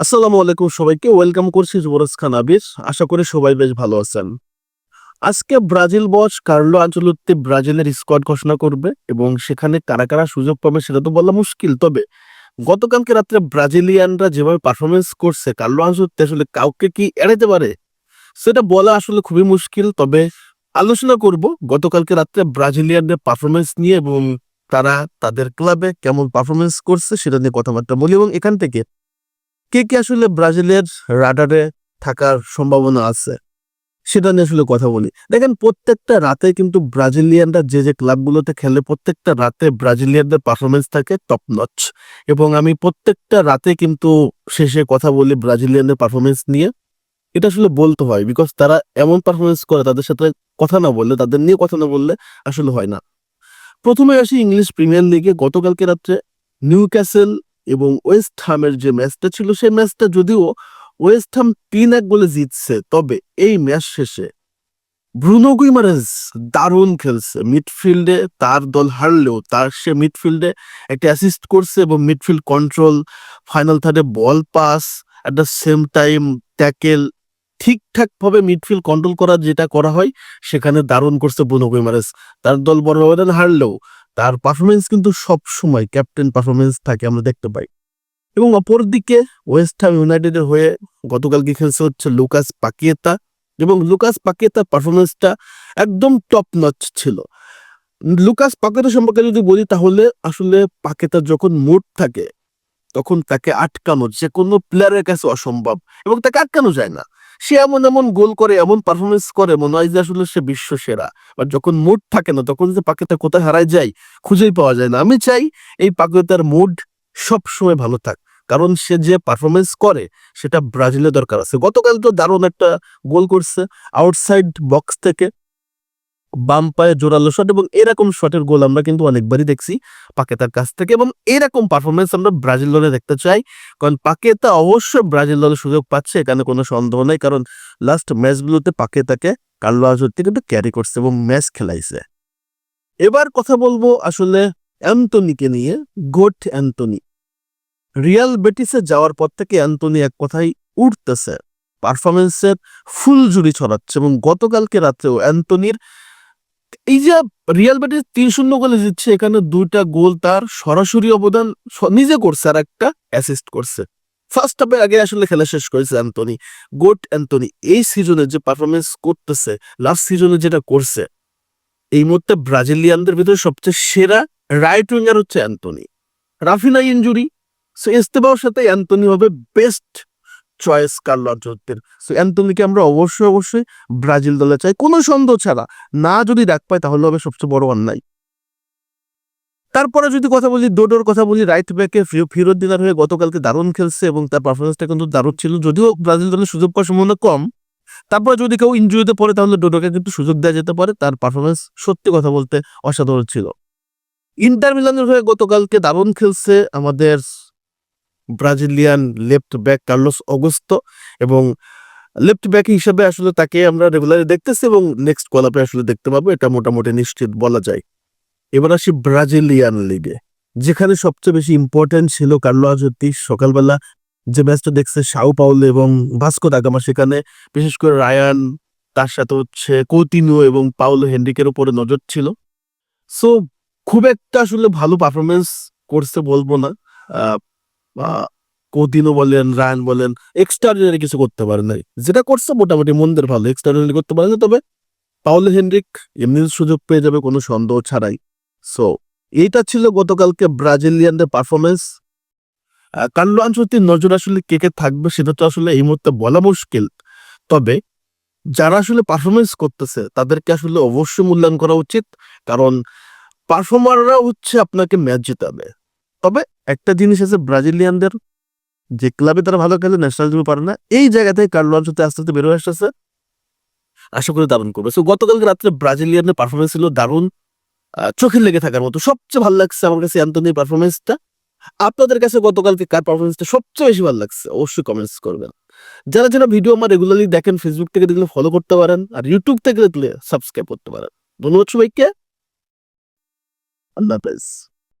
আসসালামু আলাইকুম সবাইকে, ওয়েলকাম করছি যুবরাজ খান আবির। আশা করি সবাই বেশ ভালো আছেন। আজকে ব্রাজিল বস কার্লো আঞ্চলত্তি ব্রাজিলের স্কোয়াড ঘোষণা করবে এবং সেখানে কারা কারা সুযোগ পাবে সেটা তো বলা মুশকিল। তবে গতকালকে রাত্রে ব্রাজিলিয়ানরা যেভাবে পারফরমেন্স করছে, কার্লো আঞ্চলত্তি আসলে কাউকে কি এড়াতে পারে? সেটা বলা আসলে খুবই মুশকিল। তবে আলোচনা করব গতকালকে রাত্রে ব্রাজিলিয়ানদের পারফরমেন্স নিয়ে এবং তারা তাদের ক্লাবে কেমন পারফরমেন্স করছে সেটা নিয়ে কথাবার্তা বলি এবং এখান থেকে কে কে আসলে ব্রাজিলের রাডারে থাকার সম্ভাবনা আছে? সেটা নিয়ে আসলে কথা বলি। দেখেন, প্রত্যেকটা রাতে কিন্তু ব্রাজিলিয়ানরা যে যে ক্লাবগুলোতে খেলে, প্রত্যেকটা রাতে ব্রাজিলিয়ানদের পারফরমেন্স থাকে টপ নচ এবং আমি প্রত্যেকটা রাতে কিন্তু শেষে কথা বলি ব্রাজিলিয়ানদের পারফরমেন্স নিয়ে। এটা আসলে বলতে হয় বিকজ তারা এমন পারফরমেন্স করে, তাদের সাথে কথা না বললে, তাদের নিয়ে কথা না বললে আসলে হয় না। প্রথমে আসি ইংলিশ প্রিমিয়ার লিগে। গতকালকে রাত্রে নিউ ক্যাসেল এবং ওয়েস্ট হামের যে ম্যাচটা ছিল, সেই ম্যাচটা যদিও ওয়েস্ট হাম তিন এক গোলে জিতছে, তবে এই ম্যাচ শেষে ব্রুনো দারুণ খেলছে। মিডফিল্ডে তার দল হারলেও তার সে মিডফিল্ডে একটা অ্যাসিস্ট করছে এবং midfield control final থার্ডে ball pass at the same time tackle ঠিকঠাক ভাবে মিডফিল্ড কন্ট্রোল করা যেটা করা হয়, সেখানে দারুণ করছে ব্রুনো গুইমারেজ। তার দল বড় ব্যবধান হারলেও তার পারফরমেন্স কিন্তু সব সময় ক্যাপ্টেন পারফরমেন্স থাকে আমরা দেখতে পাই। এবং অপরদিকে ওয়েস্ট হাম ইউনাইটেডের হয়ে গতকালকে খেলছে হচ্ছে লুকাস পাকিয়েতা এবং লুকাস পাকিয়েতার পারফরমেন্সটা একদম টপ নচ ছিল। লুকাস পাকেতা সম্পর্কে যদি বলি তাহলে আসলে পাকেতা যখন মুড থাকে, তখন তাকে আটকানো যে কোনো প্লেয়ারের কাছে অসম্ভব এবং তাকে আটকানো যায় না। সে এমন এমন গোল করে, এমন পারফরমেন্স করে, মনে হয় যে আসলে সে বিশ্ব সেরা বা যখন মুড থাকে না, তখন যে পাকিতা কোথায় হারায় যায়, খুঁজেই পাওয়া যায় না। আমি চাই এই পাকিতার মুড সব সময় ভালো থাক। কারণ সে যে পারফরমেন্স করে, সেটা ব্রাজিলে দরকার আছে। গতকাল তো দারুণ একটা গোল করছে আউটসাইড বক্স থেকে। বাম পায়ে জোরালো শট এবং এরকম শটের গোল আমরা কিন্তু অনেকবারই দেখছি পাকেতার কাছ থেকে এবং এরকম পারফরমেন্স আমরা ব্রাজিল দলে দেখতে চাই। কারণ পাকেতা অবশ্যই ব্রাজিল দলে সুযোগ পাচ্ছে, এখানে কোনো সন্দেহ নেই। কারণ লাস্ট ম্যাচগুলোতে পাকেতাকে কার্লো আজোর্তি কিন্তু ক্যারি করছে এবং ম্যাচ খেলাইছে। এবার কথা বলব আসলে অ্যান্টনিকে নিয়ে, গোট অ্যান্টনি। রিয়াল বেটিসে যাওয়ার পর থেকে অ্যান্টনি এক কথাই উঠতেছে পারফরমেন্সের ফুল জুড়ি ছড়াচ্ছে এবং গতকালকে রাত্রেও অ্যান্টনির এই যে রিয়াল বেটিস তিন শূন্য গোলে জিতছে, এখানে দুইটা গোল তার সরাসরি অবদান নিজে করছে আর একটা অ্যাসিস্ট করছে। ফার্স্ট হাফে আগে আসলে খেলা শেষ করেছে অ্যান্টনি গোট অ্যান্টনি এই সিজনে যে পারফরমেন্স করতেছে লাস্ট সিজনে যেটা করছে, এই মুহূর্তে ব্রাজিলিয়ানদের ভিতরে সবচেয়ে সেরা রাইট উইঙ্গার হচ্ছে অ্যান্টনি রাফিনা ইনজুরি, সো এস্তেবাওর সাথে অ্যান্টনি হবে বেস্ট চয়েস কার্লো আনচলত্তির সো অ্যান্টনিকে আমরা অবশ্যই অবশ্যই ব্রাজিল দলে চাই। কোনো সন্দেহ ছাড়া। না যদি ডাক পায়, তাহলে হবে সবচেয়ে বড় অন্যায়। তারপরে যদি কথা বলি, ডোডোর কথা বলি রাইট ব্যাকে ফিরোজ দিনার হয়ে গতকালকে দারুণ খেলছে এবং তার পারফরমেন্সটা কিন্তু দারুণ ছিল। যদিও ব্রাজিল দলের সুযোগ পাওয়ার সম্ভাবনা কম। তারপরে যদি কেউ ইনজুরিতে পড়ে, তাহলে ডোডোকে কিন্তু সুযোগ দেওয়া যেতে পারে। তার পারফরমেন্স সত্যি কথা বলতে অসাধারণ ছিল। ইন্টার মিলানের হয়ে গতকালকে দারুণ খেলছে আমাদের Brazilian left back Carlos Augusto এবং লেফট ব্যাক হিসেবে আসলে তাকে আমরা রেগুলারলি দেখতেছি এবং নেক্সট কলাপে আসলে দেখতে পাবো, এটা মোটামুটি নিশ্চিত বলা যায়। এবার আসি ব্রাজিলিয়ান লিগে যেখানে সবচেয়ে বেশি ইম্পর্টেন্ট ছিল কার্লো আজতি সকালবেলা যে ম্যাচটা দেখছে সাউ পাউলো এবং ভাস্কো দাগামা সেখানে বিশেষ করে রায়ান, তার সাথে হচ্ছে কৌতিনো এবং পাউলো হেনরিকের উপরে নজর ছিল। সো খুব একটা আসলে ভালো পারফরমেন্স করছে বলব না। আহ, কৌতিনো বলেন রায়ান বলেন এক্সট্রাঅর্ডিনারি কিছু করতে পারে নাই। যেটা করছে মোটামুটি মন্দের ভালো এক্সট্রাঅর্ডিনারি করতে পারে না তবে পাউলো হেনরিক এমনি সুযোগ পেয়ে যাবে কোনো সন্দেহ ছাড়াই। সো এইটা ছিল গতকালকে ব্রাজিলিয়ানদের পারফরমেন্স কার্লো আনচত্তির নজর আসলে কে কে থাকবে সেটা তো আসলে এই মুহূর্তে বলা মুশকিল। তবে যারা আসলে পারফরমেন্স করতেছে তাদেরকে আসলে অবশ্যই মূল্যায়ন করা উচিত কারণ পারফর্মাররা হচ্ছে আপনাকে ম্যাচ জেতাবে। তবে একটা জিনিস আছে ব্রাজিলিয়ানদের, যে ক্লাবে তারা ভালো খেলে ন্যাশনাল টিমে পারে না, এই জায়গা থেকে কার্লো আনচত্তি আস্তে আস্তে বেরো আসতেছে। আশা করি দারুণ করবে। সো গতকালকে রাত্রে ব্রাজিলিয়ানের পারফরমেন্স ছিল দারুণ চোখে লেগে থাকার মতো। সবচেয়ে ভালো লাগছে আমার কাছে অ্যান্টনির পারফরমেন্সটা আপনাদের কাছে গতকালকে কার পারফরমেন্সটা সবচেয়ে বেশি ভালো লাগছে? অবশ্যই কমেন্টস করবেন। যারা যারা ভিডিও আমার রেগুলারলি দেখেন ফেসবুক থেকে দেখলে ফলো করতে পারেন, আর ইউটিউব থেকে দেখলে সাবস্ক্রাইব করতে পারেন। ধন্যবাদ সবাইকে। আল্লাহ হাফেজ।